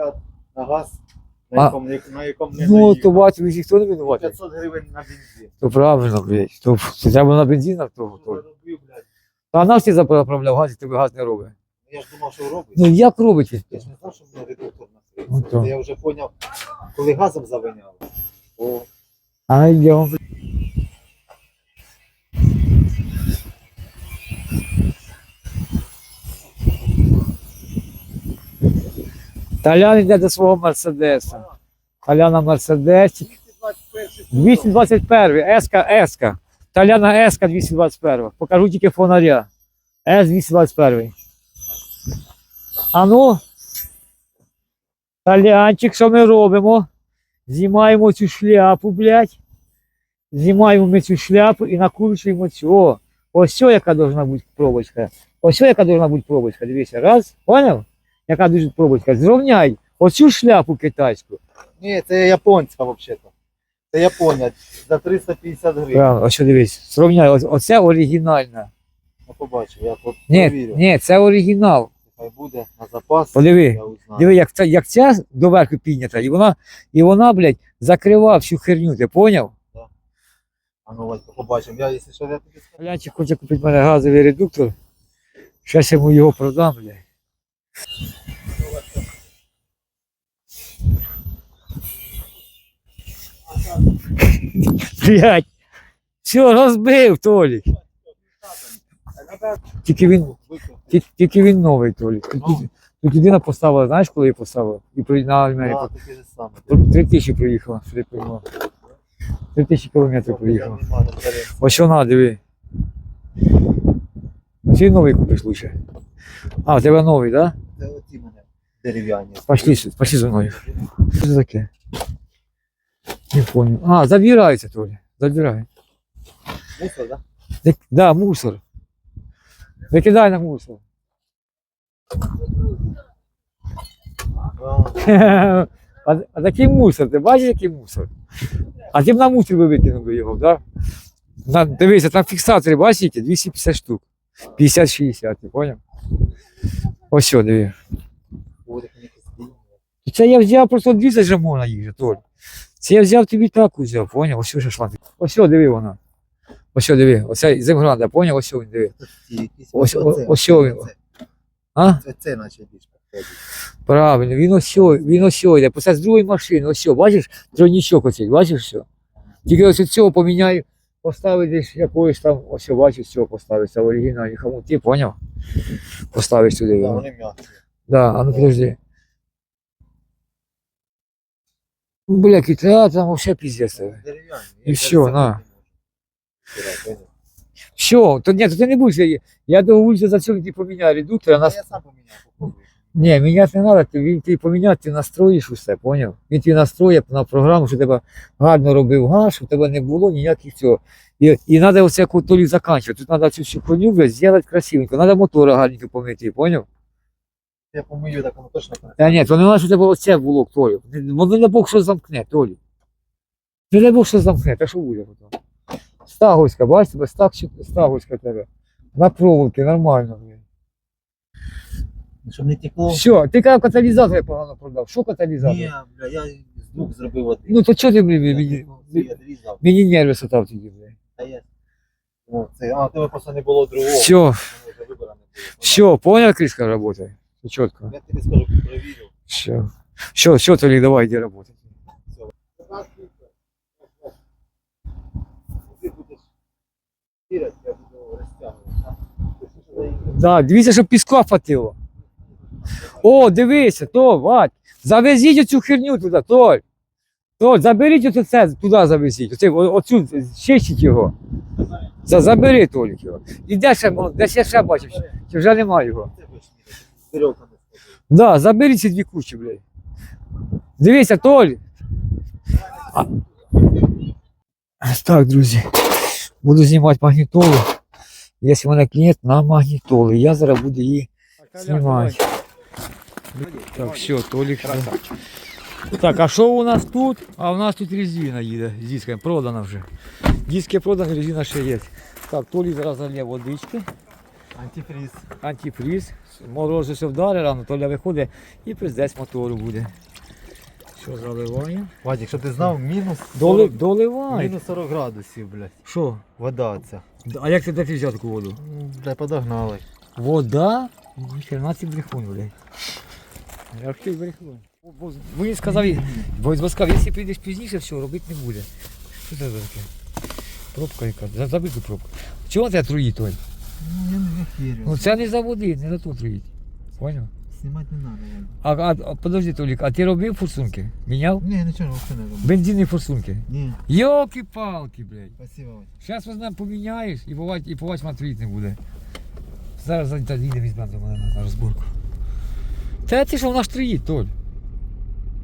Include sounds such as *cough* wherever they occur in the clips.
350 на газ, А- на якому, на якому не Ну, доїхав. то бачиш, ніхто не винуватий. 500 гривень на бензин. То правильно, блядь. То це треба на бензинах того. То. я блядь? А нас ти заправляв газ, і тебе газ не робить. Я ж думав, що робить. Ну як робить? Я ж не знав, що в мене редуктор Ну, то. Я вже поняв, коли газом завиняв. О, А йдемо. Талян йде до свого Мерседеса. Таляна Мерседес. 221, Еска, Еска. Таляна Еска 221. Покажу тільки фонаря. С 221. А ну. Талянчик, що ми робимо? Знімаємо цю шляпу, блядь. Знімаємо ми цю шляпу і накручуємо цю. Ось яка должна бути пробочка. Ось яка должна бути пробочка. Дивіться, раз, поняв? Яка дуже пробочка. Зрівняй оцю шляпу китайську. Ні, це японська взагалі-то. Це Японія за 350 гривень. Правильно, ось що дивись. Зрівняй, ось- оце оригінальна. Я побачив, я от Ні, провірю. ні, це оригінал. Хай буде на запас. Подиви. Я узнаю. Диви, як ця, як ця доверху піднята, і вона, і вона, блядь, закривав всю херню, ти поняв? А ну, Вадька, побачимо. Я, якщо що, я тобі скажу. Глянчик хоче купити в мене газовий редуктор. Зараз я йому його продам, блядь. Блядь. Все, розбив, Толік. Тільки він, Викинь. ті- тільки він новий, Толік. Тут, тут, людина поставила, знаєш, коли її поставила? І при- на А, Америку. таке ж саме. Тут Три тисячі проїхала, щоб ти. Три тисячі кілометрів проїхала. Я. Ось що на, диви. Чи новий купиш лучше? А, у тебе новий, так? Да? Дерев'яні. Пошли, сюди, пошли за мною. Що це таке? Не понял. А, забирается, Толя. Забирай. Мусор, да? Так, Да, мусор. Викидай на мусор. *laughs* А, А, такий мусор, ти бачиш, який мусор? А ти б на мусор би викинув би його, так? Да? На, дивися, там фіксатори, бачиш, які? 250 штук. 50-60, ти поняв? Ось що, диви. Буде. Це я взяв просто дві же можна їх Толь. Це я взяв тобі таку взяв, поняв? Ось що шашлик. Ось диви вона. Ось диви. Оце земграда, поняв? Ось він диви. Ось- ось він. А? Це, це наче більш підходить. Правильно, він ось він ось йде. Це з другої машини, ось бачиш, тройнічок оцей, бачиш що? Тільки ось цього поміняю, поставити десь якоїсь там, ось бачиш, цього поставити, це оригінальні хомути, поняв? Поставиш сюди. Вони м'які. Да, а ну подожди. Ну, Бля, кита, там вообще пиздец. Всьо, зараз на. не? Все, то ні, то ти не будеш. Я, я до вулиці за цього ти поміняю редуктор, а нас... Я сам поміняв, попробуй. Ні, міняти не треба, він ти поміняти, ти настроїш усе, поняв? Він тобі настроїть на програму, що тебе гарно робив газ, щоб тебе не було ніяких цього. І, і треба оце толі заканчувати. Тут треба цю всю коню, зробити красивенько. Треба мотора гарненько помити, поняв? Я помию, так воно точно не Та ні, то не щоб у тебе оце було, Толі. Воно не Бог що замкне, Толі. Не дай Бог що замкне, та що буде потім? Стагоська, бачиш тебе, стаг, стагоська тебе. На проволоки, нормально, блядь. Щоб не текло. Все, ти казав, каталізатор я погано продав. Що каталізатор? Ні, бля, я з двох зробив один. Ну то чого ти блін, мені, відрізав. мені нерви сотав тоді, блядь. Та я. О, це, а, у тебе просто не було другого. Все, вже вибора не було. все, понял, крышка работает? Все четко. Я тобі скажу, перевірив. Все. Все, все, Толик, давай, иди работать. Я буду? Да, дивіться, щоб піска хватило. О, дивися, то, Вать, завезіть оцю херню туди, Толь. Толь, заберіть оце, це, туди завезіть. Оце, о- оцю, чистіть його. За, забери, Толік, його. І де ще, мо- я ще бачив, чи- вже немає його. З вірьовками сходити. Да, заберіть ці дві кучі, блядь. Дивіться, Толь. А... Так, друзі. Буду знімати магнітолу. Є в мене клієнт на магнітолу. Я зараз буду її знімати. Так, все, Толік. Так, а що у нас тут? А у нас тут резина їде з дисками, продана вже. Диски продані, резина ще є. Так, Толік зараз залє водички. Антифриз. антифріз, морози все вдарить рано, Толя виходить і пиздець мотору буде. Що заливаємо? Вадик, щоб ти знав, мінус Доли, 40, доливай. мінус 40 градусів, блядь. Що? Вода ця. А як ти де ти взяв таку воду? М, подогнали. Вода? Ніхрена ти брехун, блядь. Я хотів брехун. Бо- Він сказав, бо він сказав, якщо прийдеш пізніше, все, робити не буде. Що це за таке? Пробка яка? За- Забий ту пробку. Чого тебе труїть, Толь? Ну, я не вірю. Ну це не за води, не за то труїть. Поняв? Знімати не треба. А, а, а подожди, Толік, а ти робив форсунки? Міняв? Ні, нічого, взагалі не робив. Бензинні форсунки. Ні, Йоки-палки, блядь. спасибо, Вадик. Зараз вона поміняєш і бувать, і бувать матвіт не буде. Зараз за- та їде візьмемо до мене на, на розборку. Та ти що вона ж троїть, Толь.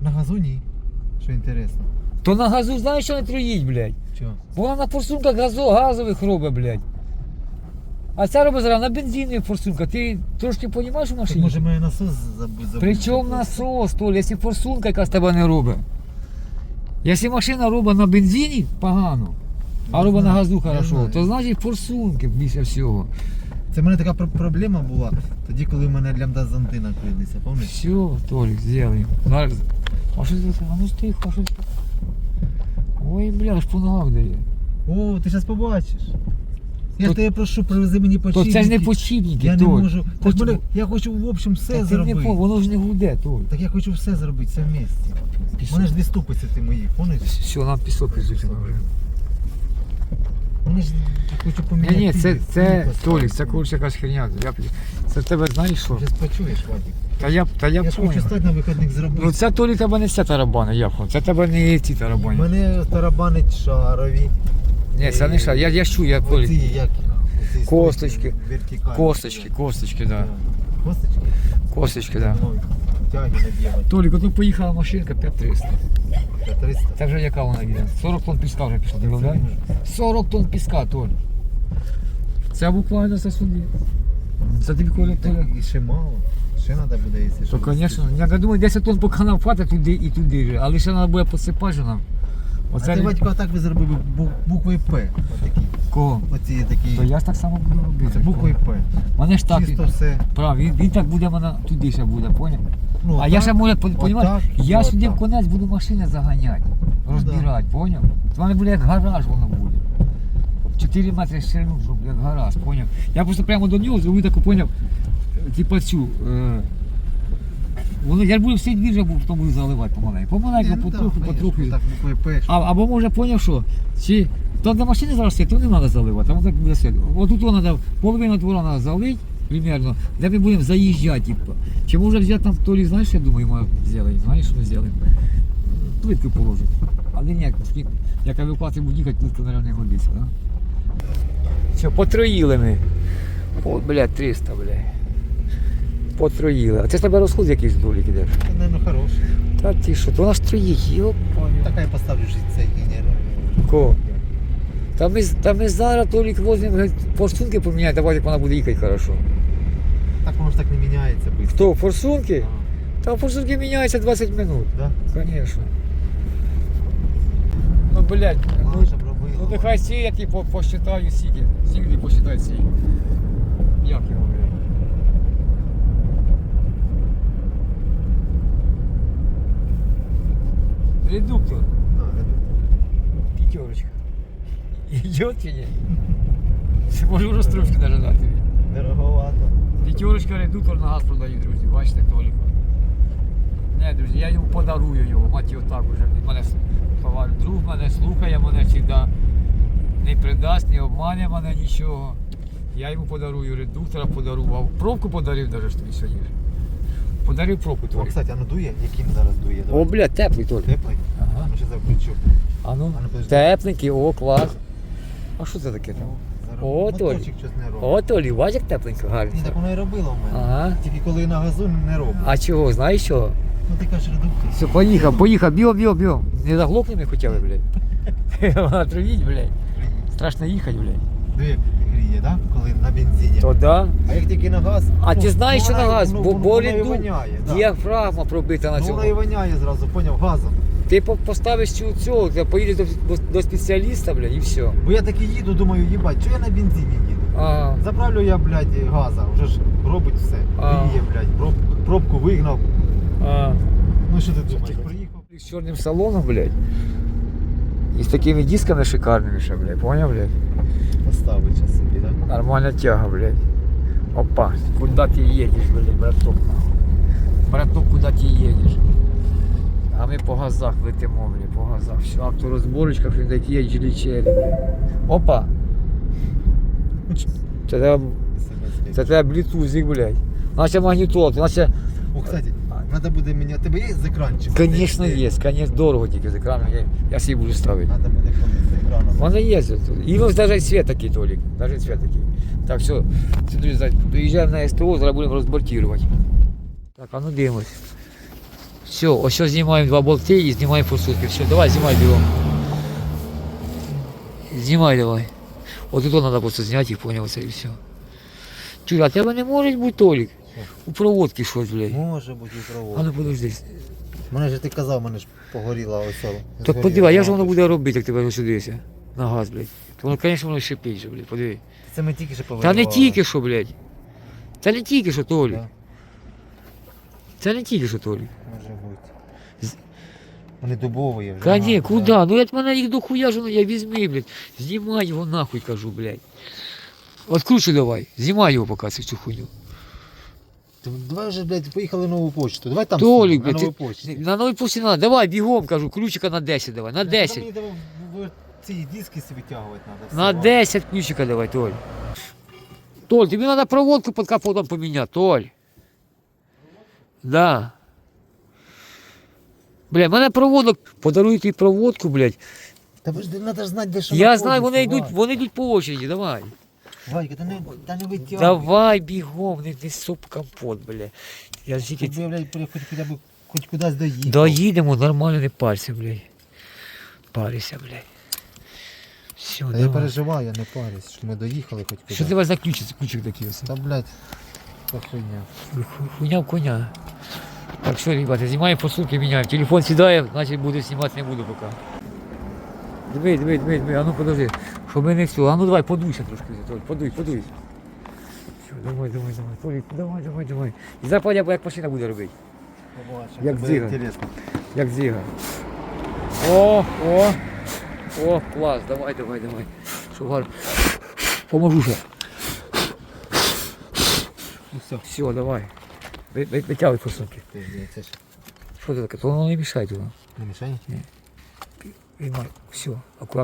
На газу ні. Що інтересно. То на газу знаєш, що не троїть, блядь. Чого? Бо вона на форсунках газо, газових робить, блядь. А ця робить зараз на бензинних форсунках. Ти трошки розумієш у машині? може мене насос забути? Причому насос, Толь, якщо форсунка якась тебе не робить. Якщо машина робить на бензині, погано. А робить на газу хорошо, то значить форсунки більше всього. Це в мене така проблема була, тоді, коли в мене лямда зонти накрилися, пам'ятаєш? Все, сделаем. Зараз. А що це? А ну стих, а що це? Ой, бля, аж по ногах дає. О, ти зараз побачиш. Я То- тебе прошу, привези мені То це ж не почіпники, Я не Толь. можу. Хоч- мене, я хочу в общем все Та ти не зробити. воно ж не гуде, Толь. Так я хочу все зробити, все в місті. У Пісок. мене ж дві ступиці ти мої, помниш? Все, нам пісок вже. Вони ж я хочу поміняти. Ні, ні, це, це Толік, це коротше якась херня. Я, це в тебе знаєш що? Зараз почуєш, Вадик. Та я, та я, Я, ж хочу стати на вихідних зробити. Ну це Толік тебе не ця тарабана, я понял. Це тебе не ці У мене тарабанить шарові. Ні, це не ша. Я, я чую, я Оці, як? Оці Косточки. вертикальні. Косточки, косточки, да. Косточки? Косточки, да. Ну, тяги набігать. Толік, ото поїхала машинка 5300. 300. Це вже яка вона йде? 40 тонн піска вже пішло, ти виявляєш? 40 тонн піска, Толь. Це буквально це собі. Це тобі коли Так, і ще мало. Ще треба буде, якщо То, звісно, я думаю, 10 тонн поки нам хватить туди і туди. же. Але ще треба буде посипати же нам. А Оце ти, батько, так би зробив би бу- буквою П. Отакі. Кого? Оці такі. То я ж так само буду робити. Це буквою П. Мене ж так. Чисто все. Прав, він, він так буде мене туди ще буде, поняв? Ну, А я ще може, понімаєш, отак, я сюди в отак. конець буду машини заганяти, розбирати, поняв? Це в мене буде як гараж воно буде. 4 метри ширину, щоб як гараж, поняв? Я просто прямо до нього зроблю таку, поняв, типа цю. Е, воно, я ж буду всі двір вже потім буду заливати помаленьку. Помаленьку, потроху, потроху. А, або може поняв, що чи то для машини зараз стоїть, то не треба заливати, а воно так буде стояти. От тут треба, половину двора треба залити, примерно, де ми будемо заїжджати, типу. Чи може взяти там то ли, знаєш, я думаю, ми зробимо, знаєш, що ми зробимо? Плитку положимо. Але ні, як- як евакуація буде їхати, плитка, мабуть, не годиться, так? Що, потроїли ми. О, блядь, 300, блядь. Потроїли. А це ж тебе розход якийсь долік іде. Це, мабуть, хороший. Та ти що, то вона ж троїть, йоп. Така я поставлю жити цей генер. Кого? Та ми, та ми зараз Толік возьмемо форсунки поміняємо, давай як вона буде їхати хорошо. Так воно ж так не міняється швидко. Хто, форсунки? Та форсунки міняються 20 минут. Да? Звісно. Ну, блядь, ну, Главное, щоб робили. ну нехай сі, я ті по- посчитаю сіки. Сіки посчитай сі. Як його, блядь? Редуктор. А, редуктор. Пятерочка. Идет ні? Можу розтрошки навіть дати. Дороговато. П'ятерочка редуктор на газ продаю, друзі. Бачите, Толіка. Не, друзі, я йому подарую його, мать його так уже. Він мене товар, друг мене слухає мене завжди. Не придасть, не обмане мене нічого. Я йому подарую редуктора, подарував. Пробку подарив навіть сьогодні. Подарив пробку О, кстати, а ну дує? Яким зараз дує? О, бля, теплий Толік. Теплий? Ага. Ну, ще завключу. А ну, А ну, подожди. тепленький, о, клас. А що це таке там? Зараз О, моторчик Толік. щось не робить. О, Толі, бач, як тепленько, гарно. Ні, так воно і робило в мене. Ага. Тільки коли на газу не робить. А чого, знаєш що? Ну ти кажеш редуктор. Все, поїхав, поїхав, біо, біо, біо. Не хоча б, блядь. *laughs* Вона тровіть, блядь. Страшно їхати, блядь. Диви, гріє, да? Коли на бензині. То да. А як тільки на газ. А ну, ти знаєш, що на газ, воно- бо воно- і воняє, да. діафрагма пробита на Ну, цьому. воно і воняє зразу, поняв, газом. Ти по- поставиш цю цього, ти поїдеш до, до, до спеціаліста, блядь, і все. Бо я таки їду, думаю, їбать, що я на бензині їду? А, За заправлю я, блядь, газа, вже ж робить все. А. Є, блядь, проб, пробку вигнав. А, Ну що ти думаєш? Приїхав. з чорним салоном, блядь. І з такими дисками шикарними ще, блядь. Поняв, блядь? Поставить час собі, так? Нормальна тяга, блядь. Опа, куда ты едешь, блядь, браток? Браток, куда ты едешь? А ми по газах летимо, блядь, по газах. Все, авторозборочка, блядь, є джелічері. Опа. Це треба, це треба блютузик, блядь. Наче магнітола, ти наче, О, кстати, треба буде мені. У тебе є з екранчик? звісно, Де- є, звісно, дорого тільки з екраном, я, я собі буду ставити. Надо буде комусь з екраном. Вони є. тут. І ну, навіть світ такий, Толік. Навіть світ такий. Так, все, це, друзі, за- доїжджаємо на СТО, зараз будемо розбортувати. Так, а ну дивимось. Все, ось що знімаємо два болти і знімаємо форсунки. Все, давай, знімай бігом. Знімай давай. От тут треба просто зняти їх, поняв, це і все. Чуй, а тебе не може бути, Толік? У проводки щось, блядь. Може бути і А ну подожди. Мене ж ти казав, мене ж погоріла ось. Так подиви, як же воно буде робити, як тебе ось дивися? На газ, блядь. То воно, звісно, воно шипить, же, блядь, подиви. Це ми тільки що Та не тільки що, блядь. Та не тільки що, Толі. Да. Це не тільки що, Толі. Може бути. З- Вони дубові вже. Та ні, куди? Ну я мене їх дохуя ж, ну я візьми, блядь. Знімай його нахуй, кажу, блядь. Откручуй давай, знімай його поки цю цю хуйню. Давай вже, блядь, поїхали нову почту. Давай там Толік, на блядь, новій ти- почті. На новій пості надо, давай, бігом, кажу, ключика на 10 давай, на 10. Мені треба в- в- ці диски собі тягувати треба. На 10 ключика давай, Толь. Толь, тобі треба проводку під капотом поміняти, Толь. Да. Бля, в мене проводок, подаруй тобі проводку, блядь. Та ви ж треба знати, де що Я знаю, вони йдуть, вони йдуть по очереді, давай. Вадька, та не, та не витягуй. Давай бігом, не, не суп компот, бля. Я ж тільки я, блядь, хоч, хоча б хоч кудись доїхав. доїдемо, нормально не парся, блядь. Парися, блядь. Все, Та я давай. переживаю, я не парюсь, що ми доїхали хоч. Що ти вас за ключ, ключик такий ось? Та, блядь, та хуйня. Ху- Хуйня в коня. Так що, ребята, знімаємо посылки, міняємо. Телефон сідає, значить буду знімати, не буду поки. Диви, диви, диви, диви, а ну подожди, щоб ми не все. А ну давай, подуйся трошки, Толь, подуй, подуй. Все, давай, давай, давай, Толік, давай, давай, давай. І зараз я як машина буде робити, Побачимо. Як дзига. Інтересно. як зіга. О, о, о, клас, давай, давай, давай. Що гарно. Поможу ще. Ну все. Все, давай. Ви- ви- Витягуй форсунки. Ти, це ж Що це таке? То воно не мішає туди. не мішає? Виймай, все,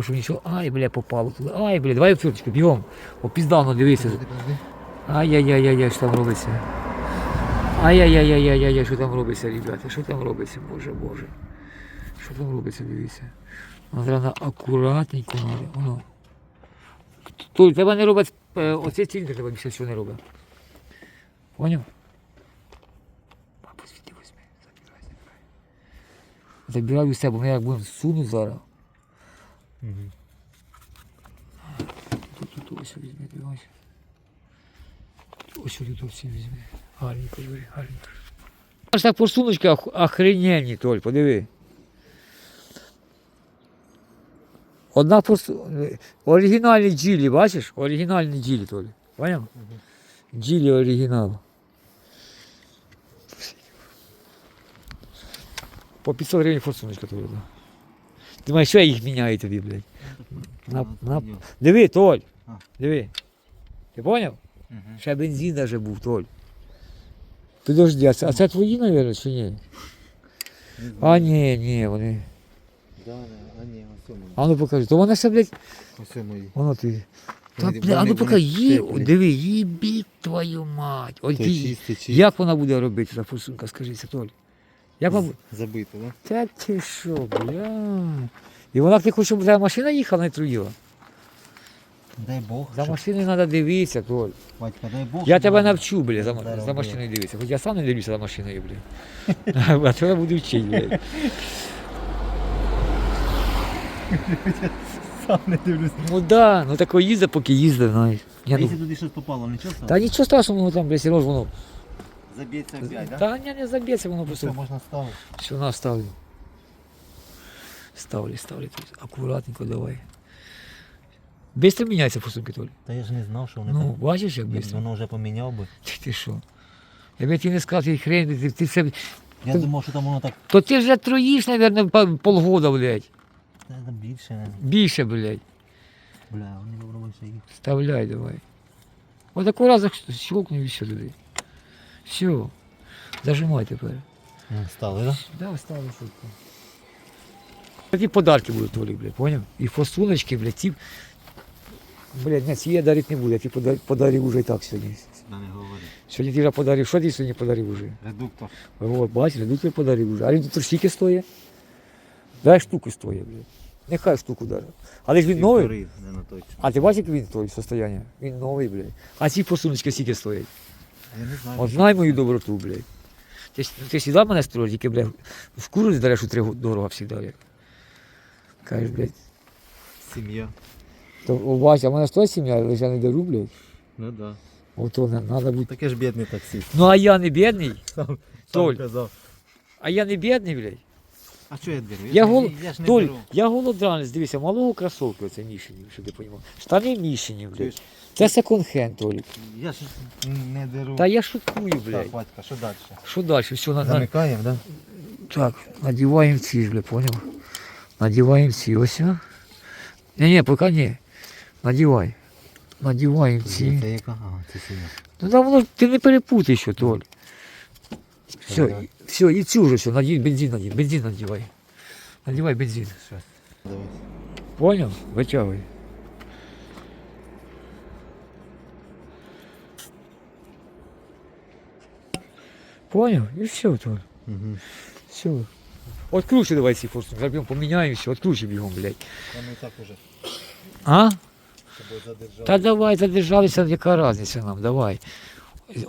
щоб нічого. Ай, бля, попало туди. Ай, бля, давай отверточку, бігом. О, піздавно дивися. Подожди, подожди. Ай-яй-яй-яй, що там робиться. Ай-яй-яй-яй-яй-яй, що там робиться, ребята, що там робиться, боже, боже. Що там робиться, дивіться. Треба акуратненько надо. Толь, тебе не робить, е, оцей циліндр тебе більше всього не робить. Поняв? Бабу, звідти візьми, забирай, забирай. Забирай у себе, бо ми як будемо сунути зараз. Мгм. Тут, тут ось візьми, дивись. Ось тут ось візьми. Гарненько, бери, гарненько. Аж так форсуночки ох- охрененні, Толь, подиви. Одна форсу... Оригінальні джилі, бачиш? Оригінальні джилі, Толь. Поняв? Джилі оригінал. По 500 гривень форсуночка Толь. да. Ти думаєш, що я їх міняю тобі, блядь? На, на, Диви, Толь. Диви. Ти поняв? Ще бензин даже був, Толь. Підожди, а це, а це твої, мабуть, чи ні? А ні, ні, вони. Да, а ні, ось. А ну покажи. То вона ще, блядь, Ось мої. воно ти. Та, Вони- бля, а ну вони- покажи, вони теплі. диви, їбіть твою мать. Ой, ти, як вона буде робити, та форсунка, скажися, Толь. Як вона... бу- Забито, да? Та ти що, бля. І вона ти хочеш, щоб твоя машина їхала, не труїла. Дай Бог. За щоб- машиною треба дивитися, Толь. Батька, дай Бог. Я щоб тебе вона- навчу, бля, за, Здорово, за машиною дивитися. Хоч я сам не дивлюся за машиною, бля. *laughs* А тебе буду вчити, блядь. *laughs* Сам не дивлюсь. Ну да, ну тако їздить, поки їздить, знаєш. Я, А ну, якщо туди щось попало, нічого та нічого страшного, воно там, бля, Сереж, воно. Заб'ється опять, да? Та ні, не заб'ється, воно Все, просто. можна ставити. Все, на, ставлю. Ставлю, ставлю тут. Акуратненько давай. Бистро міняються форсунки, Толь. Та я ж не знав, що вони Ну, там. бачиш, як бистро. воно вже поміняв би. Ти, *laughs* ти що? Я би тобі не сказав, ти хрень, ти, ти все... Я думав, що там воно так То ти вже троїш, мабуть, полгода, блядь. та, там більше. не- Більше, блядь. Бля, вони ще їх. Вставляй давай. Вот такой раз щелкну і все туди. Все. Зажимай тепер. Ну, Стали, так? Да, вставлю шутку. Такі подарки будуть, Толік, блядь, поняв? І форсуночки, блядь, ті... Блядь, ні, ці я дарити не буду, я ті подар- подарив уже і так сьогодні. Да не говори. Сьогодні ти вже подарив, що ти сьогодні подарив уже? Редуктор. От, бачиш, редуктор подарив уже. А тут скільки стоїть? Дай штуку стоїть, блядь. Нехай штуку даже. Але ж він новий. Півтори, не на точно. А ти бачиш, як він той состояння? Він новий, блядь. А ці форсуночки скільки стоять? Я не знаю. От знай мою доброту, блядь. Ти, ти завжди мене строїш, тільки, блядь, в куру здареш у три дорога завжди. Кажеш, блядь, Сім'я. то о, а в мене ж теж сім'я, але я не дару, блядь. Ну да. Ото не треба бути. Таке ж бідний таксист. Ну а я не бідний, Сам, Толь. сам казав. а я не бідний, блядь. А що я беру? Я, ж гол... я ж не Толь, беру. я голодранець, дивися, малого кросовки оце мішані, щоб ти розумів. Штани мішані, блядь. Це секонд-хенд, Толік. Я ж не деру. Та я шуткую, Так, батька, що далі? Що далі? Все, на. Замикаємо, да? Так, надіваємо ці ж, бля, понял? Надіваємо ці, ось. а. Ні, ні, поки ні. Надівай. Надіваємо ці. Це яка? Ага, це сім'я. Ну там воно, ти не перепутай, що, Толь. Все, все, і цю вже все, надій, бензин надій, бензин надівай. Надівай бензин. Давай. Понял? Витягуй. Понял? І все, Толь. Угу. Все. Откручу давай ці форсунки, заб'ємо, поміняємося, откручу бігом, блядь. Я не так уже А? з тобою задержав. Та давай, задержалися, яка різниця нам, давай.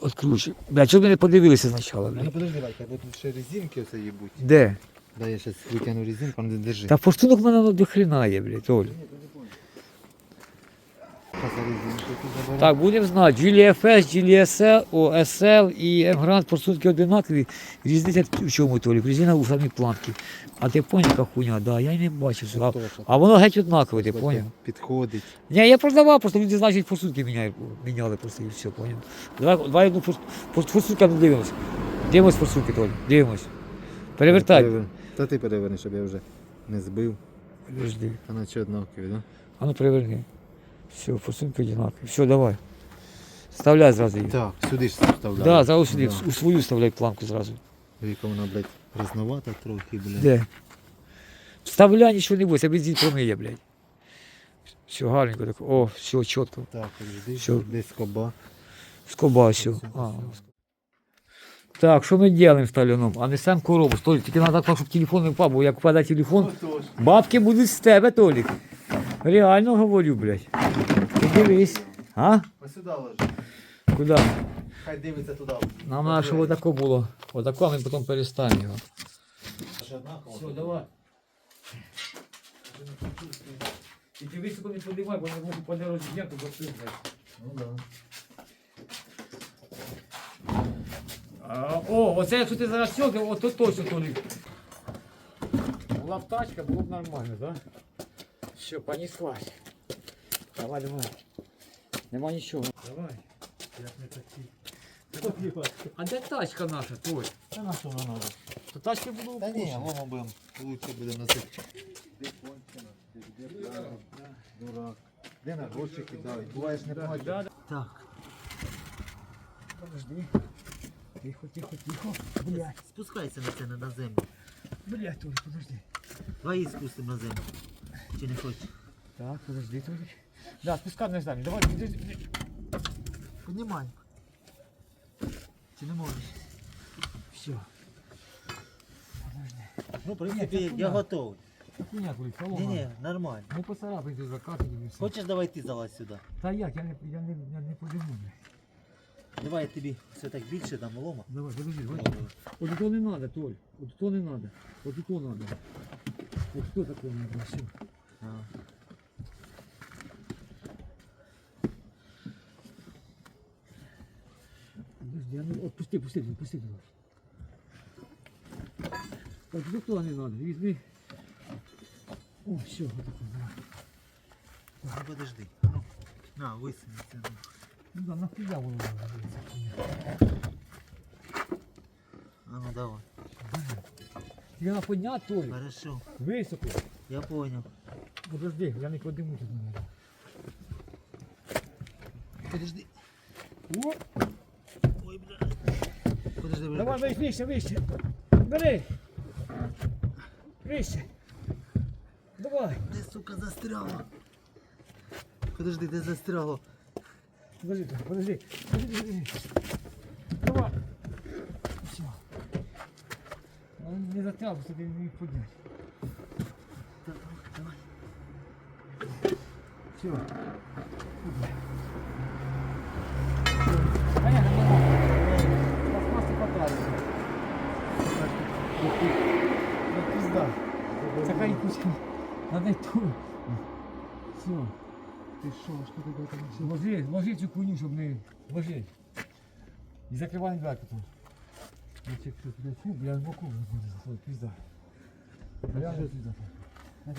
Откручуй. Бля, чого ми не подивилися спочатку, Ну подожди, Валька, бо тут ще резинки оце їбуть. Де? Да, я зараз витягну резинку, не держи. Та форсунок в мене ну, до хрена є, блядь, Толь. Що за резинку тут заберу? Так, будемо знати, GLFS, GLSL, OSL і M-Grant форсунки одинакові. Різниця в чому, Толі? Резина у самій планки. А ти поняв, яка хуйня? Да, я й не бачив. А, а воно геть однакове, ти поняв? Підходить. Ні, я продавав, просто люди, значить, форсунки міняли, міняли просто і все, поняв? Давай, давай одну форс- форс- форсунку ну, дивимось. Дивимось форсунки, Толь, дивимось. Перевертай. Перевер- Та ти переверни, щоб я вже не збив. Подожди. А наче однакові, да? А ну переверни. Все, форсунки одинакові. Все, давай. Вставляй зразу її. Так, сюди ж вставляю. Да, зразу сюди, Да. у свою вставляй планку зразу. Віка вона, блядь, різновата трохи, блядь. Де? Вставляй, нічого не бойся, бензин промиє, блядь. Все гарненько так. О, все, чітко. Так, подожди, Всё. десь коба. Скоба все. А. Так, що ми робимо з талюном? А несемо коробу. Толік, тільки треба так, щоб телефон не впав, бо як впаде телефон, бабки будуть з тебе, Толік. Реально говорю, блядь. Ти дивись. А? Ось сюди. Куди? Хай дивиться туди. Нам треба, щоб отако було. Отако, а ми потім перестанемо його. Все, давай. І ти високо не подимай, бо не можу по дорозі зняти, бо Ну да. А, О, оце якщо ти зараз сьогодні, то точно Толік. Була б тачка, було б нормально, так? Да? Все, понеслась. Давай, давай. Нема нічого. Давай. Як не такі. А де тачка наша, Толь? Та на що вона надо? То тачки було Та ні, мама будемо, лучше буде носити. Де кончено? Де? Дурак. Де на гроші кидають? Буваєш не Да, бачиш. да, да. Так. Подожди. Тихо, тихо, тихо. Блядь. Спускайся на це на землю. Блядь, Толь, подожди. Давай спустимо на землю. Не? Так, подожди, Толик. Да, спускай на здание. Давай, подожди. Піднімай. Чи не можеш? Все. Ну, в Ні, принципі, це я хуйня. готовий. Хуйня, кого Ні, ні, нормально. Не поцарапай ти закати і все. Хочеш, давай ти залазь сюди. Та як, я не, я не, я не подиму, блядь. Давай я тобі все так більше дам лома. Давай, подожди, давай. Вот то не надо, Толь. Вот то не надо. Вот то надо. Вот что такое надо, все. Подожди, а ну, отпусти, пусти, пусти, давай. Так, вот то не надо, візьми. О, все, давай. Ну подожди. Ну, на, висуни це. ну. Ну да, нахуя воно заводиться? А ну давай. Треба підняти, Толь. Хорошо. Високо. Я понял. Подожди, я не подиму тут. наверное. Подожди. О, Ой, бля. Подожди, бля. давай, вище, вище, вище. Бери. Вище. Давай. Де, сука, застряло? Подожди, де застряло? Подожди, подожди. Подожди, подожди. Давай. Все. Он не затяг, что ты не мог поднять. Все. Пизда. Такая кучка. Надо и ту. Все. Ти що, що ти там? Ложи, ложи цю хуйню, щоб не... Ложи. І закривай дверку тут. Фу, бля, з боку виходить. Ой, пизда. Бля, що туди?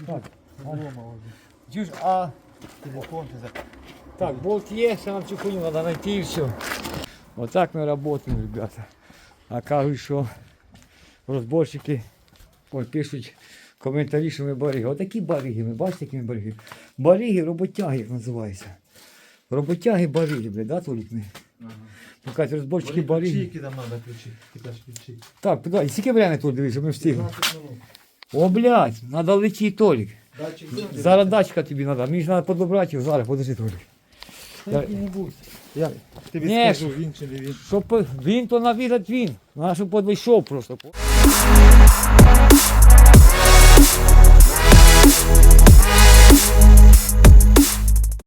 Так, Чуєш, а... Телефон. Так, болт ще нам цю хуйню треба знайти і все. Отак ми працюємо, ребята. А кажуть, що розборщики ой, пишуть коментарі, що ми бариги. Отакі бариги, ми бачите, які ми бариги. Бариги, роботяги, як називається. Роботяги бариги, блядь, да, Толік? ми? Ну, кажуть, розборщики бариги. Які там треба ключі? Так, і скільки времени тут дивись, щоб ми встигли. О, блядь, треба летіти, Толік. Зараз дачка тобі треба, мені ж треба подобрати його, зараз, подожди, Толік. Я- тобі Ні, скажу, він чи не він. Щоб він то навірить він. Наш подвійшов просто.